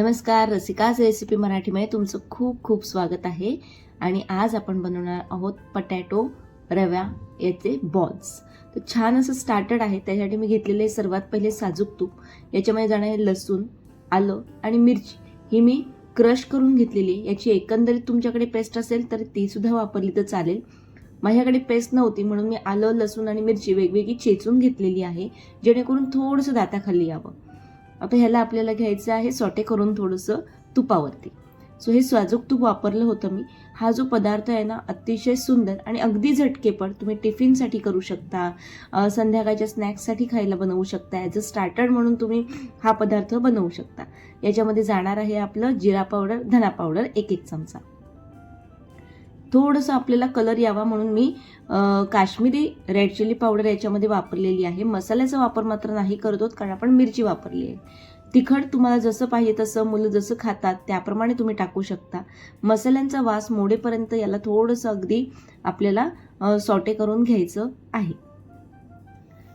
नमस्कार रसिकाच रेसिपी मराठीमध्ये तुमचं खूप खूप स्वागत आहे. आणि आज आपण बनवणार आहोत पटॅटो रव्या याचे बॉल्स तर छान असं स्टार्टर आहे. त्यासाठी मी घेतलेले सर्वात पहिले साजूक तूप. याच्यामध्ये जाणारे लसूण आलं आणि मिरची. ही मी क्रश करून घेतलेली. याची एकंदरीत तुमच्याकडे पेस्ट असेल तर ती सुद्धा वापरली तर चालेल. माझ्याकडे पेस्ट नव्हती म्हणून मी आलं लसूण आणि मिरची वेगवेगळी चेचून घेतलेली आहे जेणेकरून थोडंसं दाताखाली यावं. आता ह्याला आपल्याला घ्यायचं आहे सॉटे करून थोडंसं तुपावरती. सो हे स्वाजूक तूप वापरलं होतं मी. हा जो पदार्थ आहे ना अतिशय सुंदर आणि अगदी झटके पण तुम्ही टिफिनसाठी करू शकता. संध्याकाळच्या स्नॅक्ससाठी खायला बनवू शकता. ॲज अ स्टार्टर म्हणून तुम्ही हा पदार्थ बनवू शकता. याच्यामध्ये जाणार आहे आपलं जिरा पावडर धना पावडर एक एक चमचा. थोडंसं आपल्याला कलर यावा म्हणून मी काश्मीरी रेड चिली पावडर याच्यामध्ये वापरलेली आहे. मसाल्याचा वापर मात्र नाही करत होत कारण आपण मिरची वापरली आहे. तिखट तुम्हाला जसं पाहिजे तसं मुलं जसं खातात त्याप्रमाणे तुम्ही टाकू शकता. मसाल्यांचा वास मोडेपर्यंत याला थोडंसं अगदी आपल्याला सॉटे करून घ्यायचं आहे.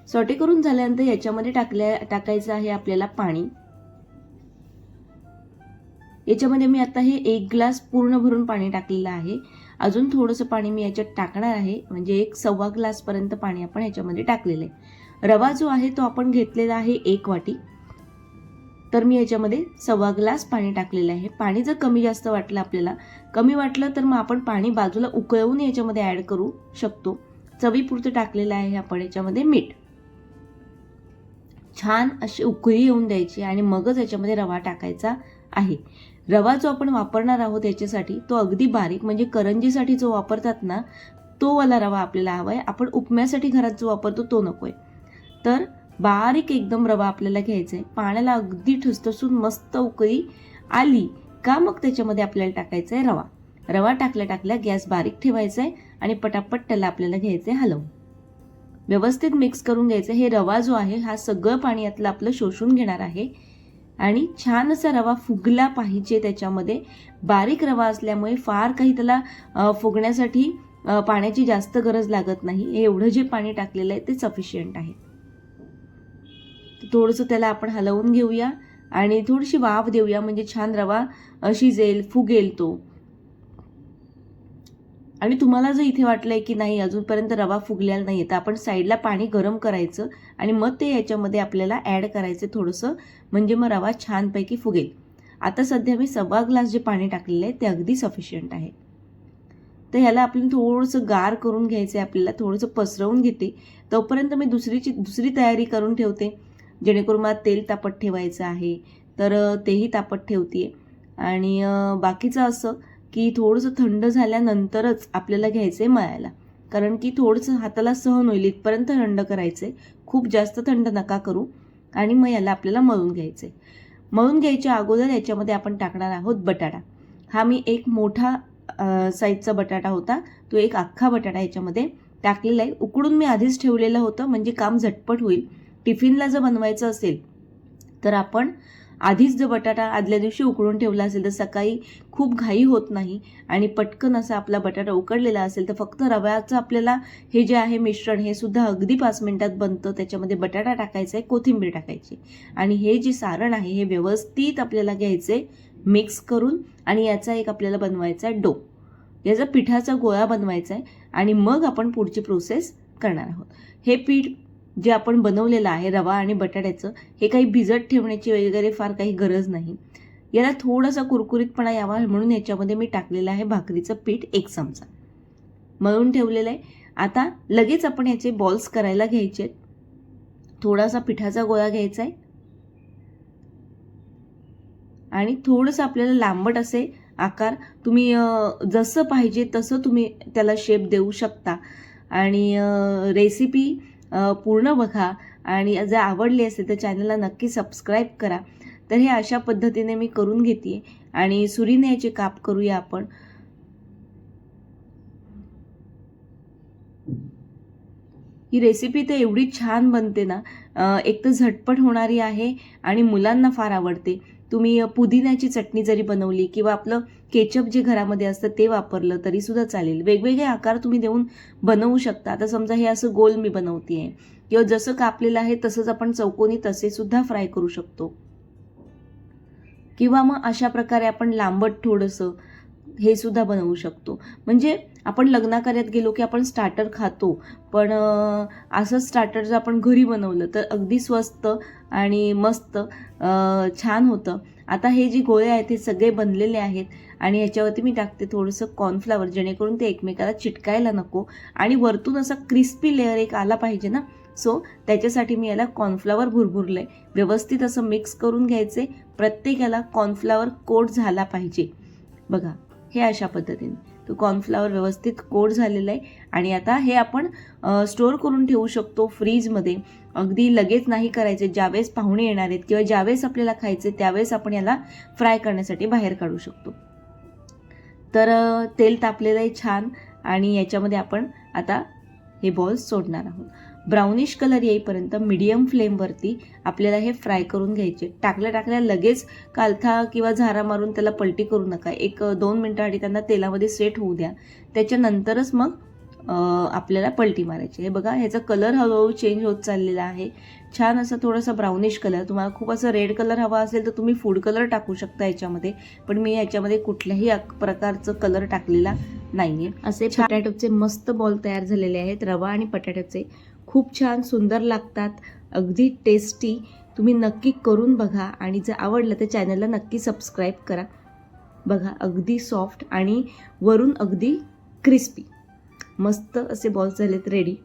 सॉटे करून झाल्यानंतर याच्यामध्ये टाकल्या टाकायचं आहे आपल्याला पाणी. याच्यामध्ये मी आता हे एक ग्लास पूर्ण भरून पाणी टाकलेलं आहे. अजून थोडंसं पाणी मी याच्यात टाकणार आहे. म्हणजे एक सव्वा ग्लासपर्यंत पाणी आपण याच्यामध्ये टाकलेलं आहे. रवा जो आहे तो आपण घेतलेला आहे एक वाटी. तर मी याच्यामध्ये सव्वा ग्लास पाणी टाकलेलं आहे. पाणी जर कमी जास्त वाटलं आपल्याला कमी वाटलं तर मग आपण पाणी बाजूला उकळवून याच्यामध्ये ॲड करू शकतो. चवीपुरतं टाकलेलं आहे आपण याच्यामध्ये मीठ. छान अशी उकळी येऊन द्यायची आणि मगच याच्यामध्ये रवा टाकायचा आहे. रवा जो आपण वापरणार आहोत याच्यासाठी तो अगदी बारीक म्हणजे करंजीसाठी जो वापरतात ना तो वाला रवा आपल्याला हवा आहे आपण उपम्यासाठी घरात जो वापरतो तो नको आहे तर बारीक एकदम रवा आपल्याला घ्यायचा आहे पाण्याला अगदी ठसठसून मस्त उकळी आली का मग त्याच्यामध्ये आपल्याला टाकायचा आहे रवा. रवा टाकल्या टाकल्या गॅस बारीक ठेवायचा आहे आणि पटापट त्याला आपल्याला घ्यायचं आहे हलवून. व्यवस्थित मिक्स करून घ्यायचं हे रवा जो आहे हा सगळं पाणी यातलं आपलं शोषून घेणार आहे. आणि छान असा रवा फुगला पाहिजे त्याच्यामध्ये. बारीक रवा असल्यामुळे फार काही त्याला फुगण्यासाठी पाण्याची जास्त गरज लागत नाही. हे एवढं जे पाणी टाकलेलं आहे ते सफिशियंट आहे. थोडंसं त्याला आपण हलवून घेऊया आणि थोडीशी वाफ देऊया. म्हणजे छान रवा शिजेल फुगेल तो. आणि तुम्हाला जर इथे वाटलंय की नाही अजूनपर्यंत रवा फुगलेला नाही तर आपण साईडला पाणी गरम करायचं आणि मग ते याच्यामध्ये आपल्याला ॲड करायचं थोडंसं म्हणजे मग रवा छानपैकी फुगेल. आता सध्या मी सव्वा ग्लास जे पाणी टाकलेलं आहे ते अगदी सफिशियंट आहे. तर ह्याला आपण थोडंसं गार करून घ्यायचं आहे आपल्याला थोडंसं पसरवून घेते. तोपर्यंत मी दुसरीची दुसरी तयारी करून ठेवते जेणेकरून मला तेल तापत ठेवायचं आहे. तर तेही तापत ठेवते आणि बाकीचं असं की थोडंसं थंड झाल्यानंतरच आपल्याला घ्यायचं आहे मळायला. कारण की थोडंसं हाताला सहन होईल इथपर्यंत थंड करायचं आहे खूप जास्त थंड नका करू आणि मग याला आपल्याला मळून घ्यायचं आहे मळून घ्यायच्या अगोदर याच्यामध्ये आपण टाकणार आहोत बटाटा. हा मी एक मोठा साईजचा बटाटा होता. तो एक अख्खा बटाटा याच्यामध्ये टाकलेला आहे. उकडून मी आधीच ठेवलेलं होतं. म्हणजे काम झटपट होईल. टिफिनला जर बनवायचं असेल तर आपण आधीच जर बटाटा आदल्या दिवशी उकळून ठेवला असेल तर सकाळी खूप घाई होत नाही आणि पटकन असा आपला बटाटा उकडलेला असेल तर फक्त रव्याचं आपल्याला हे जे आहे मिश्रण हे सुद्धा अगदी पाच मिनिटात बनतं. त्याच्यामध्ये बटाटा टाकायचा आहे कोथिंबीर टाकायची आणि हे जे सारण आहे हे व्यवस्थित आपल्याला घ्यायचे मिक्स करून आणि याचा एक आपल्याला बनवायचा आहे डो. याचा पिठाचा गोळा बनवायचा आहे आणि मग आपण पुढची प्रोसेस करणार आहोत. हे पीठ जे आपण बनवलेलं आहे रवा आणि बटाट्याचं हे काही भिजत ठेवण्याची वगैरे फार काही गरज नाही. याला थोडासा कुरकुरीतपणा यावा म्हणून याच्यामध्ये मी टाकलेलं आहे भाकरीचं पीठ एक चमचा. मळून ठेवलेलं आहे. आता लगेच आपण याचे बॉल्स करायला घ्यायचे आहेत. थोडासा पिठाचा गोळा घ्यायचा आहे. आणि थोडंसं आपल्याला लांबट असे आकार तुम्ही जसं पाहिजे तसं तुम्ही त्याला शेप देऊ शकता. आणि रेसिपी पूर्ण बघा. आणि जर आवडली असेल तर चॅनलला नक्की सबस्क्राईब करा. तर हे अशा पद्धतीने मी करून घेते आणि सुरीने याचे काप करूया आपण. ही रेसिपी तर एवढी छान बनते ना. एक तर झटपट होणारी आहे आणि मुलांना फार आवडते. तुम्ही पुदिन्याची चटणी जरी बनवली किंवा आपलं केचप जे घरामध्ये असतं ते वापरलं तरी सुद्धा चालेल. वेगवेगळे आकार तुम्ही देऊन बनवू शकता. आता समजा हे असं गोल मी बनवते आहे किंवा जसं कापलेलं आहे तसंच आपण चौकोनी तसे सुद्धा फ्राय करू शकतो. किंवा मग अशा प्रकारे आपण लांबट थोडंसं हे सुद्धा बनवू शकतो. म्हणजे आपण लग्नाकार्यात गेलो की आपण स्टार्टर खातो. पण असं स्टार्टर जर आपण घरी बनवलं तर अगदी स्वस्त आणि मस्त छान होतं. आता हे जी गोळे आहेत ते सगळे बनलेले आहेत आणि ह्याच्यावरती मी टाकते थोडंसं कॉर्नफ्लावर जेणेकरून ते एकमेकाला चिटकायला नको आणि वरतून असा क्रिस्पी लेअर एक आला पाहिजे ना. सो त्याच्यासाठी मी याला कॉर्नफ्लावर भुरभुरलं आहे व्यवस्थित असं मिक्स करून घ्यायचे. प्रत्येकाला कॉर्नफ्लावर कोट झाला पाहिजे. बघा. हे अशा पद्धतीने. तो कॉर्नफ्लावर व्यवस्थित कोड झालेला आहे आणि आता हे आपण स्टोअर करून ठेवू शकतो फ्रीजमध्ये अगदी लगेच नाही करायचे. ज्यावेळेस पाहुणे येणार आहेत किंवा ज्यावेळेस आपल्याला खायचे त्यावेळेस आपण याला फ्राय करण्यासाठी बाहेर काढू शकतो. तर तेल तापलेलं आहे छान आणि याच्यामध्ये आपण आता हे बॉल्स सोडणार आहोत. ब्राउनिश कलर येईपर्यंत मिडियम फ्लेमवरती आपल्याला हे फ्राय करून घ्यायचे. टाकल्या टाकल्या लगेच कालथा किंवा झारा मारून त्याला पलटी करू नका. एक दोन मिनटं आधी त्यांना तेलामध्ये सेट होऊ द्या. त्याच्यानंतरच मग आपल्याला पलटी मारायची. हे बघा ह्याचा कलर हळूहळू चेंज होत चाललेला आहे. छान असं थोडासा ब्राउनिश कलर तुम्हाला खूप असं रेड कलर हवा असेल तर तुम्ही फूड कलर टाकू शकता याच्यामध्ये. पण मी याच्यामध्ये कुठल्याही प्रकारचं कलर टाकलेला नाहीये. असे पटॅटोचे मस्त बॉल तयार झालेले आहेत. रवा आणि बटाट्याचे खूप छान सुंदर लागतात. अगदी टेस्टी तुम्ही नक्की करून बघा आणि जर आवडलं तर चॅनलला नक्की सबस्क्राईब करा. बघा अगदी सॉफ्ट आणि वरून अगदी क्रिस्पी मस्त असे बॉल्स झालेत रेडी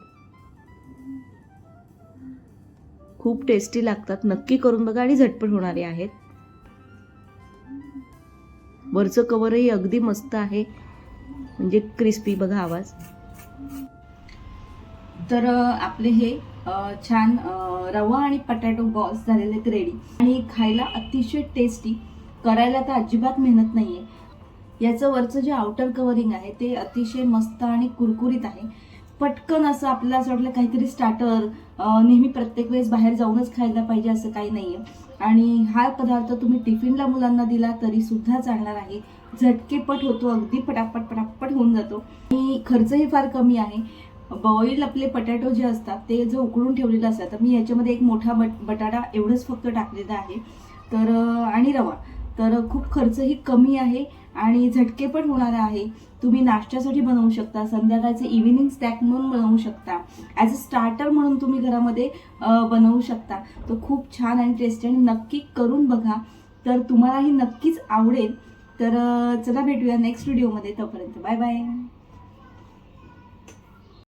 खूप टेस्टी लागतात. नक्की करून बघा आणि झटपट होणारे आहेत. वरचं कवरही अगदी मस्त आहे. म्हणजे क्रिस्पी बघा आवाज. तर आपले हे छान रवा आणि पटॅटो बॉल्स झालेले आहेत रेडी आणि खायला अतिशय टेस्टी करायला तर अजिबात मेहनत नाही आहे याचं वरचं जे आउटर कवरिंग आहे ते अतिशय मस्त आणि कुरकुरीत आहे. पटकन असं आपल्याला असं वाटलं काहीतरी स्टार्टर नेहमी प्रत्येक वेळेस बाहेर जाऊनच खायला पाहिजे असं काही नाही आहे आणि हा पदार्थ तुम्ही टिफिनला मुलांना दिला तरी सुद्धा चालणार आहे. झटकेपट होतो अगदी पटापट पटापट होऊन जातो. आणि खर्चही फार कमी आहे. बॉईल आपले पटॅटो जे असतात ते जर उकळून ठेवलेलं असतात तर मी याच्यामध्ये एक मोठा बट बटाटा एवढंच फक्त टाकलेला आहे. तर आणि रवा. तर खूप खर्चही कमी आहे आणि झटके पण होणार आहे. तुम्ही नाश्त्यासाठी बनवू शकता संध्याकाळचे इव्हिनिंग स्नॅक म्हणून बनवू शकता. ॲज अ स्टार्टर म्हणून तुम्ही घरामध्ये बनवू शकता. तो खूप छान आणि टेस्टी आणि नक्की करून बघा. तर तुम्हालाही नक्कीच आवडेल. तर चला भेटूया नेक्स्ट व्हिडिओमध्ये तोपर्यंत बाय बाय